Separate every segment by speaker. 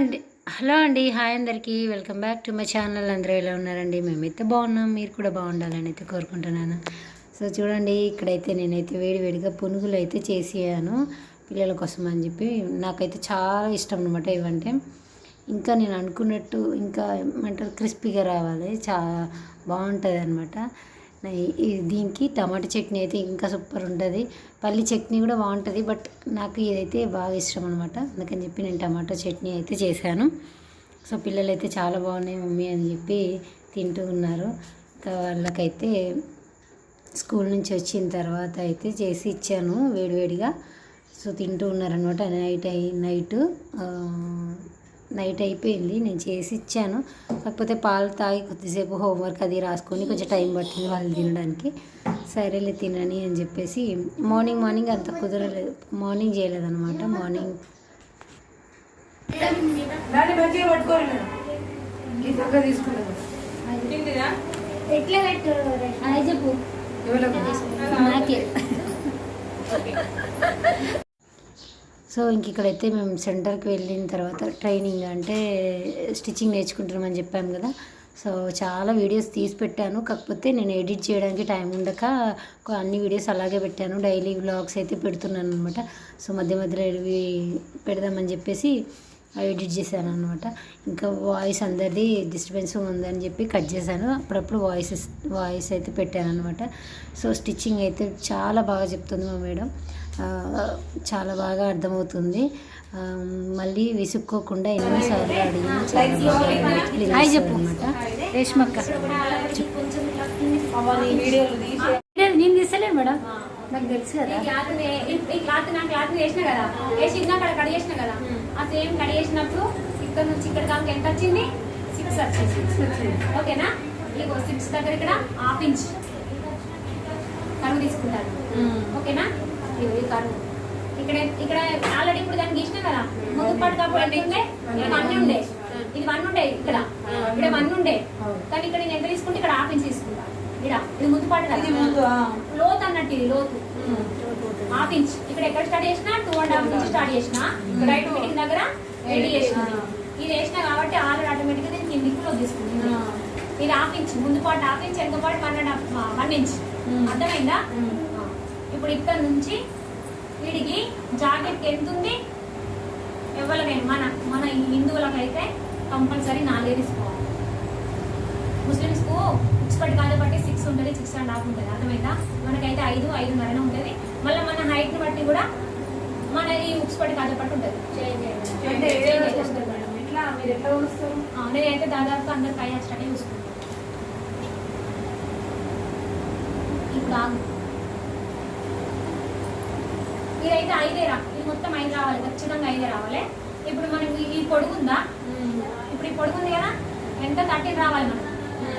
Speaker 1: అండి. హలో అండి. హాయ్ అందరికీ. Welcome back to my channel అందరూ ఎలా ఉన్నారండి? మేమైతే బాగున్నాం. మీరు కూడా బాగుండాలని అయితే కోరుకుంటున్నాను. సో చూడండి ఇక్కడైతే నేనైతే వేడివేడిగా పునుగులు అయితే చేసాను పిల్లల కోసం అని చెప్పి నాకైతే చాలా ఇష్టం అనమాట ఇవంటే. ఇంకా నేను అనుకున్నట్టు ఇంకా ఏమంటారు? క్రిస్పీగా రావాలి. చాలా బాగుంటుంది అనమాట దీనికి టమాటా చట్నీ అయితే ఇంకా సూపర్ ఉంటుంది. పల్లి చట్నీ కూడా బాగుంటుంది బట్ నాకు ఇదైతే బాగా ఇష్టం అనమాట అందుకని చెప్పి నేను టమాటా చట్నీ అయితే చేశాను. సో పిల్లలు అయితే చాలా బాగున్నాయి మమ్మీ అని చెప్పి తింటూ ఉన్నారు. ఇంకా వాళ్ళకైతే స్కూల్ నుంచి వచ్చిన తర్వాత అయితే చేసి ఇచ్చాను వేడివేడిగా. సో తింటూ ఉన్నారనమాట నైట్ అయి నైట్ నైట్ అయిపోయింది. నేను చేసి ఇచ్చాను. కాకపోతే పాలు తాగి కొద్దిసేపు హోంవర్క్ అది రాసుకొని కొంచెం టైం పట్టింది వాళ్ళు తినడానికి. సరేలే తినని అని చెప్పేసి మార్నింగ్ మార్నింగ్ అంత కుదరలేదు. మార్నింగ్ చేయలేదన్నమాట. మార్నింగ్
Speaker 2: ఎట్లా
Speaker 1: నాకే. సో ఇంక ఇక్కడైతే మేము సెంటర్కి వెళ్ళిన తర్వాత ట్రైనింగ్ అంటే స్టిచ్చింగ్ నేర్చుకుంటున్నామని చెప్పాము కదా. సో చాలా వీడియోస్ తీసి పెట్టాను. కాకపోతే నేను ఎడిట్ చేయడానికి టైం ఉండక అన్ని వీడియోస్ అలాగే పెట్టాను. డైలీ వ్లాగ్స్ అయితే పెడుతున్నాను అనమాట సో మధ్య మధ్యలో ఇవి పెడదామని చెప్పేసి ఎడిట్ చేశాను అనమాట ఇంకా వాయిస్ అందరిది డిస్టర్బెన్స్ ఉందని చెప్పి కట్ చేశాను. అప్పుడప్పుడు వాయిస్ వాయిస్ అయితే పెట్టాను అనమాట సో స్టిచ్చింగ్ అయితే చాలా బాగా చెప్తుంది మా మేడం. చాలా బాగా అర్థమవుతుంది. మళ్ళీ విసుక్కోకుండా ఎన్నిసార్లు అడిగినా చాలా బాగా హాయ్ చెప్పు అనమాట రేష్మక్క నేను తీసలేను మేడం. నాకు తెలుసు కదా.
Speaker 2: క్లాత్ నే- వేసిన కదా. వేసి చేసిన కదా. ఆ సేమ్ కట్ చేసినప్పుడు ఇక్కడ నుంచి ఇక్కడ దాకా ఎంత వచ్చింది? సిక్స్ వచ్చింది. ఓకేనా? ఇగో సిక్స్ దగ్గర ఇక్కడ హాఫ్ ఇంచ్. కరువు తీసుకుంటారు ఓకేనా? ఈ కరువు ఇక్కడ ఇక్కడ ఆల్రెడీ ఇప్పుడు దాన్ని గీసిన కదా? ముందు ఎంత ఉండే? ఇక్కడ వన్ ఉండే. ఇది వన్ ఉండే ఇక్కడ. ఇక్కడ వన్ ఉండే. కానీ ఇక్కడ నేను ఎంత తీసుకుంటే ఇక్కడ హాఫ్ ఇంచ్ తీసుకుంటా. ఇక్కడ ఇది ముందు పాటు లోతు అన్నట్టు ఇది లోతు. హాఫ్ ఇంచ్ ఇక్కడ ఎక్కడ స్టార్ట్ చేసినా? Two and half inch start చేసిన? రైట్ మీటింగ్ దగ్గర రెడీ చేసిన. ఇది వేసిన కాబట్టి ఆల్రెడీ ఆటోమేటిక్గా దీనికి కిందికి ఫ్లో తీసుకుంది. ఇది హాఫ్ ఇంచ్ ముందు పాటు హాఫ్ ఇంచ్ వెనక పాటు one and half one inch అర్థమైందా? ఇప్పుడు ఇక్కడ నుంచి వీడికి జాకెట్ ఎంత ఉంది? ఎవరికైనా మన మన హిందువులకైతే కంపల్సరీ నాలుగే తీసుకోవాలి ముస్లిమ్స్కు ఉక్స్పట్ కాదు బట్టి సిక్స్ ఉంటుంది సిక్స్ అండ్ హాఫ్ ఉంటుంది. అర్థమైందా? మనకైతే ఐదు ఐదున్నర ఉంటుంది. మళ్ళీ మన హైట్ని బట్టి కూడా మన ఈ ఉక్స్పట్ కాదు పట్టి ఉంటుంది. నేనైతే దాదాపు అందరికి ఐదు స్టడీ చూసుకుంటాను. ఇప్పుడు. ఇదైతే ఐదే రా. ఇది మొత్తం ఐదు రావాలి ఖచ్చితంగా ఐదే రావాలి. ఇప్పుడు మనకి ఈ పొడుగు ఉందా? ఇప్పుడు ఈ పొడుగు ఉంది కదా? ఎంత థర్టీన్ రావాలి మనకు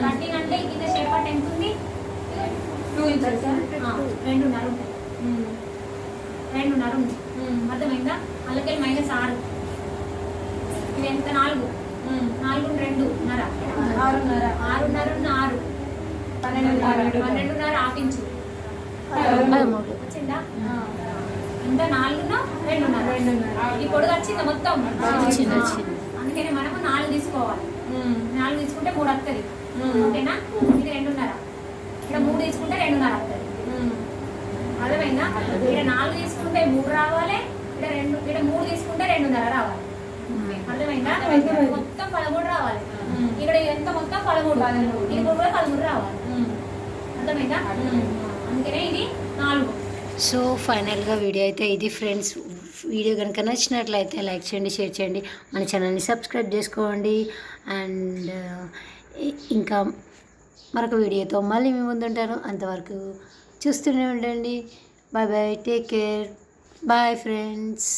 Speaker 2: థర్టీన్ అంటే కింద షేప్ అంటే ఎంత ఉంది? ఆ, రెండున్నర ఉంటుంది రెండున్నర ఉంది. అర్థమైందా? అలాగే మైనస్ ఆరు. ఇది ఎంత? నాలుగు. నాలుగు రెండు. నర.
Speaker 3: ఆరున్నర.
Speaker 2: ఆరున్నర ఉన్న ఆరు.
Speaker 3: పన్నెండున్నర.
Speaker 2: పన్నెండున్నర
Speaker 1: పదమూడు.
Speaker 2: వచ్చిందా? ఎంత నాలుగున్న రెండున్నర.
Speaker 3: రెండున్నర.
Speaker 2: ఈ పొడుగు వచ్చిందా మొత్తం
Speaker 1: వచ్చింది, వచ్చింది.
Speaker 2: అందుకని మనము నాలుగు తీసుకోవాలి. నాలుగు తీసుకుంటే మూడు వస్తుంది ఓకేనా? ఇది రెండున్నర. ఇక్కడ మూడు తీసుకుంటే రెండున్నర వస్తుంది అర్థమైందా? ఇక్కడ నాలుగు తీసుకుంటే మూడు రావాలి. ఇక్కడ రెండు ఇక్కడ మూడు తీసుకుంటే రెండున్నర రావాలి. అర్థమైందా? మొత్తం పదమూడు రావాలి. ఇక్కడ ఎంత మొత్తం? పదమూడు.
Speaker 3: పదమూడు.
Speaker 2: ఇది కూడా పదమూడు రావాలి. అర్థమైందా? అందుకనే ఇది నాలుగు.
Speaker 1: సో ఫైనల్గా వీడియో అయితే ఇది ఫ్రెండ్స్. వీడియో కనుక నచ్చినట్లయితే లైక్ చేయండి షేర్ చేయండి. మన ఛానల్ని సబ్స్క్రైబ్ చేసుకోండి. అండ్ ఇంకా మరొక వీడియోతో మళ్ళీ మీ ముందుంటాను అంతవరకు చూస్తూనే ఉండండి. Bye bye take care. Bye friends.